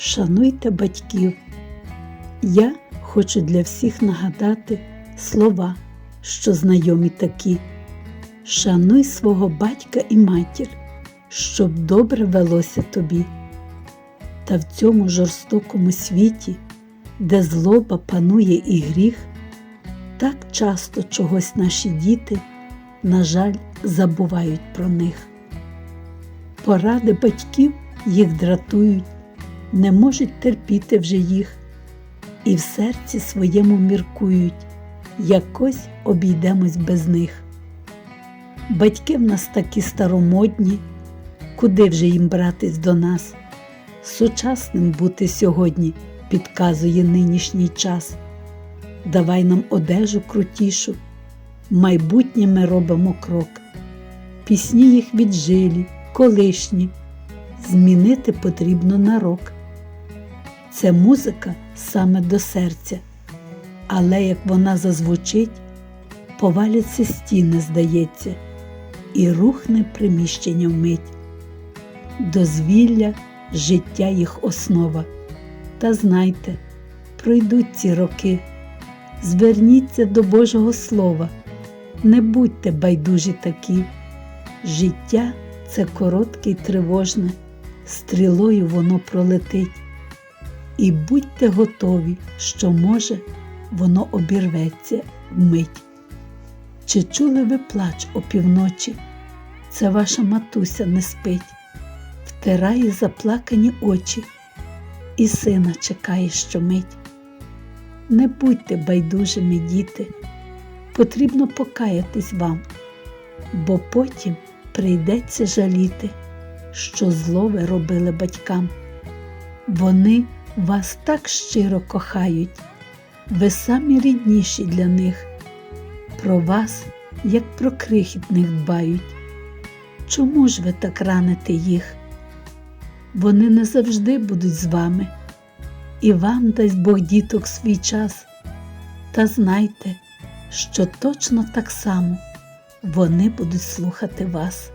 Шануйте батьків. Я хочу для всіх нагадати слова, що знайомі такі. Шануй свого батька і матір, щоб добре велося тобі. Та в цьому жорстокому світі, де злоба панує і гріх, так часто чогось наші діти, на жаль, забувають про них. Поради батьків їх дратують, не можуть терпіти вже їх, і в серці своєму міркують, якось обійдемось без них. Батьки в нас такі старомодні, куди вже їм братись до нас? Сучасним бути сьогодні підказує нинішній час. Давай нам одежу крутішу, майбутнє ми робимо крок. Пісні їх віджилі, колишні, змінити потрібно на рок. Це музика саме до серця, але як вона зазвучить, поваляться стіни, здається, і рухне приміщення вмить. Дозвілля, життя їх основа. Та знайте, пройдуть ці роки, зверніться до Божого Слова, не будьте байдужі такі. Життя це коротке й тривожне, стрілою воно пролетить. І будьте готові, що може, воно обірветься вмить. Чи чули ви плач опівночі? Це ваша матуся не спить, втирає заплакані очі, і сина чекає щомить. Не будьте байдужими, діти, потрібно покаятись вам, бо потім прийдеться жаліти, що зло ви робили батькам. Вони вас так щиро кохають, ви самі рідніші для них, про вас, як про крихітних дбають. Чому ж ви так раните їх? Вони не завжди будуть з вами, і вам дасть Бог діток свій час. Та знайте, що точно так само вони будуть слухати вас.